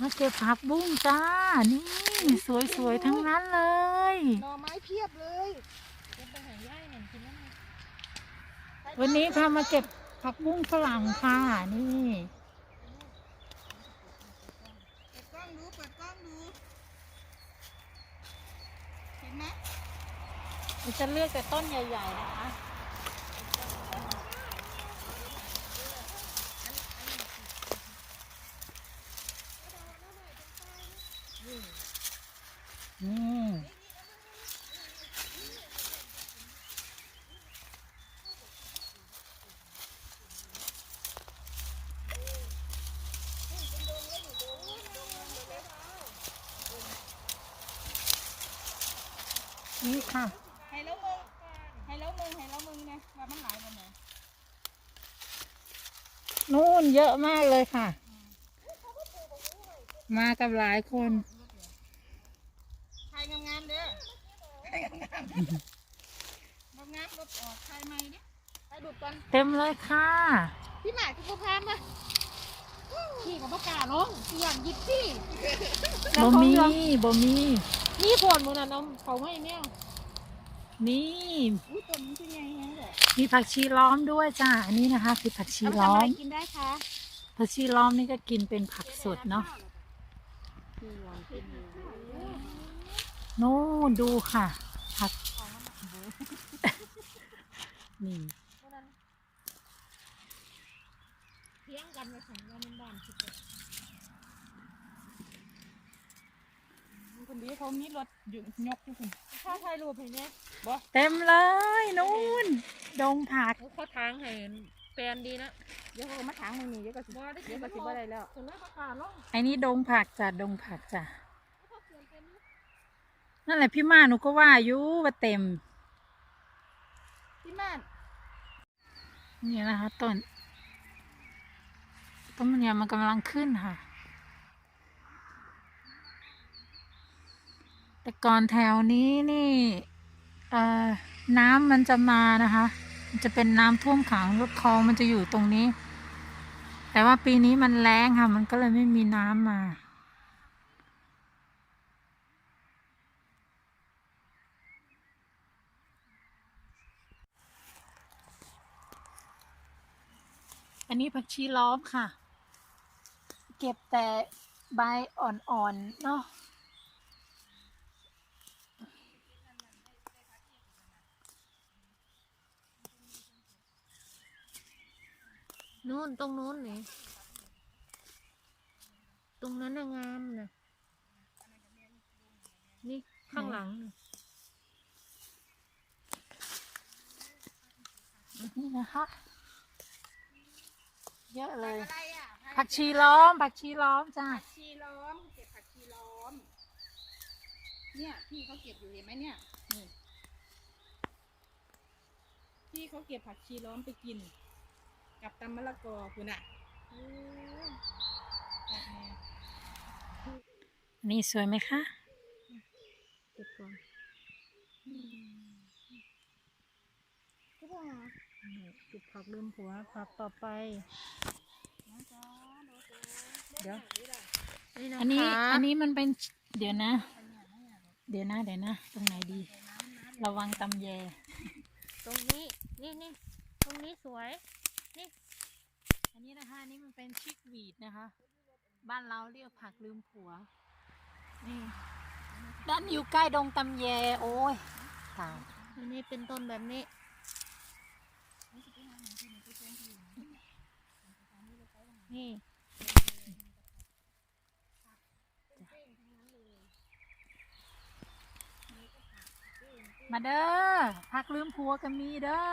มาเก็บผักบุ้งจ้า นี่สวยๆทั้งนั้นเลยหน่อไม้เพียบเลยวันนี้พามาเก็บผักบุ้งฝรั่งค่ะนี่เปิดกล้องดูเปิดกล้องดูเห็นไหมเราจะเลือกแต่ต้นใหญ่ ๆ นะคะ นี่นี่ค่ะให้แล้วมึงให้แล้วมึงให้แล้วมึงนะว่ามันหลายวันไหนนู่นเยอะมากเลยค่ะ มากับหลายคน ใครงามๆเด้อ งามๆงามๆลบออกใครไม่เด้ไปดูดก่อน เต็มเลยค่ะ พี่หมากกูก็พามาพี่กับปากกาลงเสียงยิบพี่บ่มีบ่มี นี่ผลมึงน่ะน้องเขาไม่แมวนี่อุ้ยต้นมันเป็นไงฮะเด้อมีผักชีล้อมด้วยจ้าอันนี้นะคะ คือผักชีเอาไปล้ออะไรมกินได้คะผักชีล้อมนี่ก็กินเป็นผักสดเนาะนู่นดูค่ะ ผัก นี่เที่ยงกันไปของเราเป็นบ้านสุดเลยคนนี้เขามีรถยกยกอยู่คุณถ้าถ่ายรูปเห็นไหมบ่เต็มเลยนู่น ดงผักเขาทางเห็นแปลนดีนะเดี๋ยวเขาก็มาทางมึงนี่เดี๋ยวก็สิเดี๋ยวก็สิบ่ได้แล้วคนละประกาศลงไอ้นี่ดงผักจ้ะดงผักจ้ะนั่นแหละพี่มาหนูก็ว่าอยู่ว่าเต็ม พี่ม่นนี่นะคะต้น ต้นมันเนี่ยมันกำลังขึ้นค่ะ แต่ก่อนแถวนี้นี่เอ่อน้ำมันจะมานะคะ มันจะเป็นน้ำท่วมขังรถคลองมันจะอยู่ตรงนี้ แต่ว่าปีนี้มันแรงค่ะ มันก็เลยไม่มีน้ำมา นนี้ผักชีล้อมค่ะ เก็บแต่ใบอ่อนๆเนาะนู่นตรงนู้นนี่ตรงนั้นน่ะงามนะนี่ข้างหลังน่ะนี่นะคะ เยอะเลย อะไรอะผักชีล้อม ผักชีล้อมจ้าผักชีล้อม เก็บผักชีล้อม เนี่ยพี่เขาเก็บอยู่เห็นไหมเนี่ยนี่พี่เขาเก็บผักชีล้อมไปกิน กับตำมะละกอคุณอะโอ้ยแปลกแนวนี่สวยไหมคะเก็บก่อน ก็ว่านี่เก็บผักลืมผัวผักต่อไปเดี๋ยวนี่นะอันนี้คะอันนี้มันเป็นเดี๋ยวนะ เดี๋ยวนะเดี๋ยวนะ ตรงไหนดี ระวังตำแย ตรงนี้นี่นี่ตรงนี้สวยอันนี้นะคะอันนี้มันเป็นชิกวีดนะคะ บ้านเราเรียกผักลืมผัวนี่ด้านอยู่ใกล้ดงตำแยโอ้ยตายอันนี้เป็นต้นแบบนี้ นี่มาเด้อผักลืมผัวก็มีเด้อ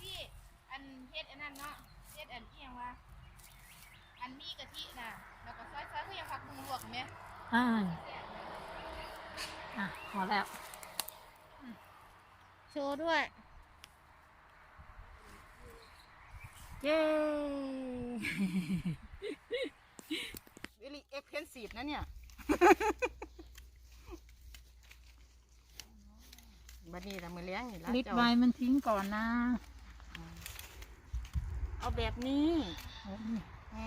พี่อันเฮ็ดอันนั้นเนาะเฮ็ดอันเอียงว่าอันมีกะทิน่ะแล้วก็ซอยๆคือยังผักบุ้งลวกไหมอ่าอะพอแล้ว โชว์ด้วย เย้วิลีเอ็กเพนซีฟนะเนี่ยบัดนี้แต่มือเลี้ยงนี่ละลิดเจ้มันทิ้งก่อนนะเอาแบบนี้โอ้ยอื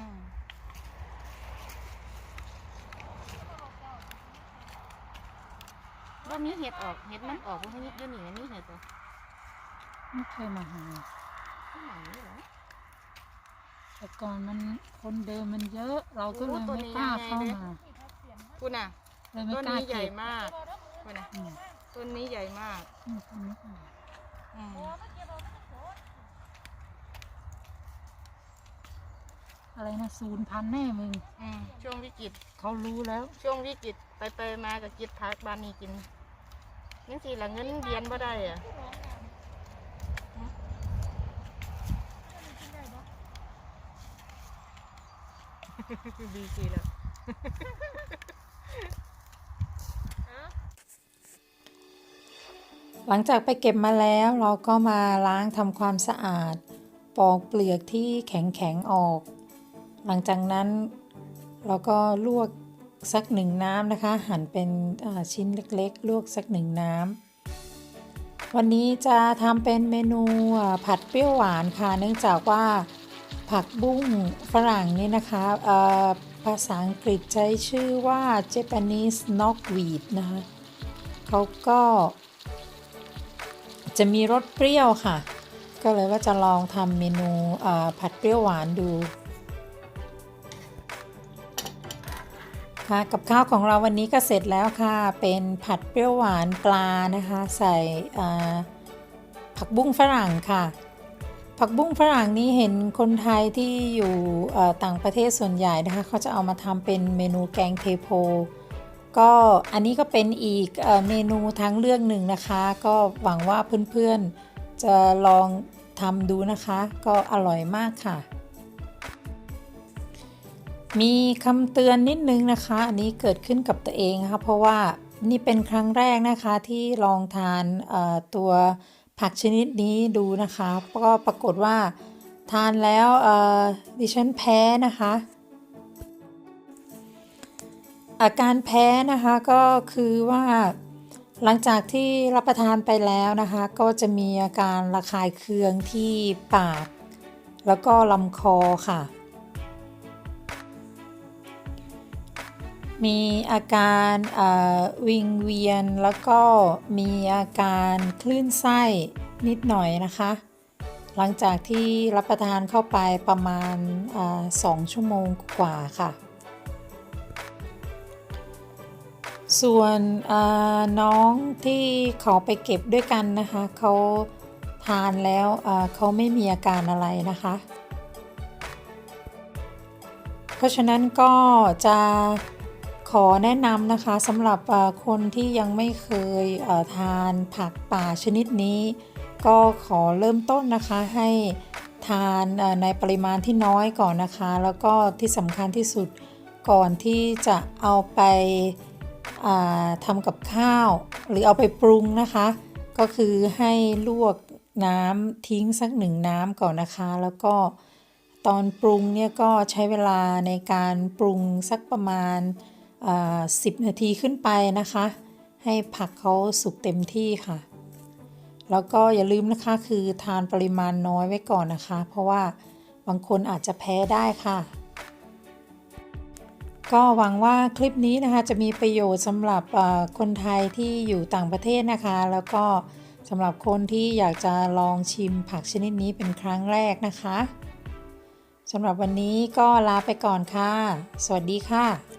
วมีเห็ดออก เห็ดมันออกพวกนี้เดี๋ยวนี้มันี่เห็ดตัวไม่เคยมาหา ข้างหลังนี่หรอ แต่ก่อนมันคนเดินมันเยอะ เราก็เลยไม่กล้าเข้ามาคุณน่ะเลยไม่ต้นกล้านี้ใหญ่เก็บมากคุณน่ะอืมต้นนี้ใหญ่มากอืมคนนี้ก่อนอืมอะไรนะศูนย์พันแน่มึงอืมช่วงวิกฤต เขารู้แล้วช่วงวิกฤตไปไปมากับกิจพักบ้านนี้กินนั่นสิละเงินเดือนบ่ได้อะดี สิแล้วหลังจากไปเก็บมาแล้วเราก็มาล้างทำความสะอาด ปอกเปลือกที่แข็งๆออก หลังจากนั้นเราก็ลวกสักหนึ่งน้ำนะคะ หั่นเป็นชิ้นเล็กๆ ลวกสักหนึ่งน้ำวันนี้จะทำเป็นเมนูผัดเปรี้ยวหวานค่ะ เนื่องจากว่า ผักบุ้งฝรั่งนี่นะคะภาษาอังกฤษใช้ชื่อว่า Japanese knotweed นะคะเขาก็จะมีรสเปรี้ยวค่ะ ก็เลยว่าจะลองทำเมนูผัดเปรี้ยวหวานดูค่ะกับข้าวของเราวันนี้ก็เสร็จแล้วค่ะ เป็นผัดเปรี้ยวหวานปลานะคะ ใส่ผักบุ้งฝรั่งค่ะ ผักบุ้งฝรั่งนี้เห็นคนไทยที่อยู่ต่างประเทศส่วนใหญ่นะคะเขาจะเอามาทำเป็นเมนูแกงเทโพ ก็อันนี้ก็เป็นอีกเมนูทางเลือกหนึ่งนะคะ ก็หวังว่าเพื่อนๆจะลองทำดูนะคะ ก็อร่อยมากค่ะ มีคำเตือนนิดนึงนะคะ อันนี้เกิดขึ้นกับตัวเองนะคะเพราะว่านี่เป็นครั้งแรกนะคะที่ลองทานตัว ผักชนิดนี้ดูนะคะก็ปรากฏว่าทานแล้วดิฉันแพ้นะคะ อาการแพ้นะคะก็คือว่าหลังจากที่รับประทานไปแล้วนะคะ ก็จะมีอาการระคายเคืองที่ปาก แล้วก็ลำคอค่ะ มีอาการวิงเวียนแล้วก็มีอาการคลื่นไส้นิดหน่อยนะคะ หลังจากที่รับประทานเข้าไปประมาณสองชั่วโมงกว่าค่ะ ส่วนน้องที่เขาไปเก็บด้วยกันนะคะ เขาทานแล้วเขาไม่มีอาการอะไรนะคะ เพราะฉะนั้นก็จะ ขอแนะนำนะคะสำหรับคนที่ยังไม่เคยทานผักป่าชนิดนี้ ก็ขอเริ่มต้นนะคะให้ทานในปริมาณที่น้อยก่อนนะคะ แล้วก็ที่สำคัญที่สุดก่อนที่จะเอาไปาทำกับข้าว หรือเอาไปปรุงนะคะ ก็คือให้ลวกน้ำทิ้งสักหนึ่งน้ำก่อนนะคะ แล้วก็ตอนปรุงเนี่ยก็ใช้เวลาในการปรุงสักประมาณ 10 นาทีขึ้นไปนะคะ ให้ผักเขาสุกเต็มที่ค่ะ แล้วก็อย่าลืมนะคะคือทานปริมาณน้อยไว้ก่อนนะคะ เพราะว่าบางคนอาจจะแพ้ได้ค่ะ ก็หวังว่าคลิปนี้นะคะจะมีประโยชน์สำหรับคนไทยที่อยู่ต่างประเทศนะคะ แล้วก็สำหรับคนที่อยากจะลองชิมผักชนิดนี้เป็นครั้งแรกนะคะสำหรับวันนี้ก็ลาไปก่อนค่ะ สวัสดีค่ะ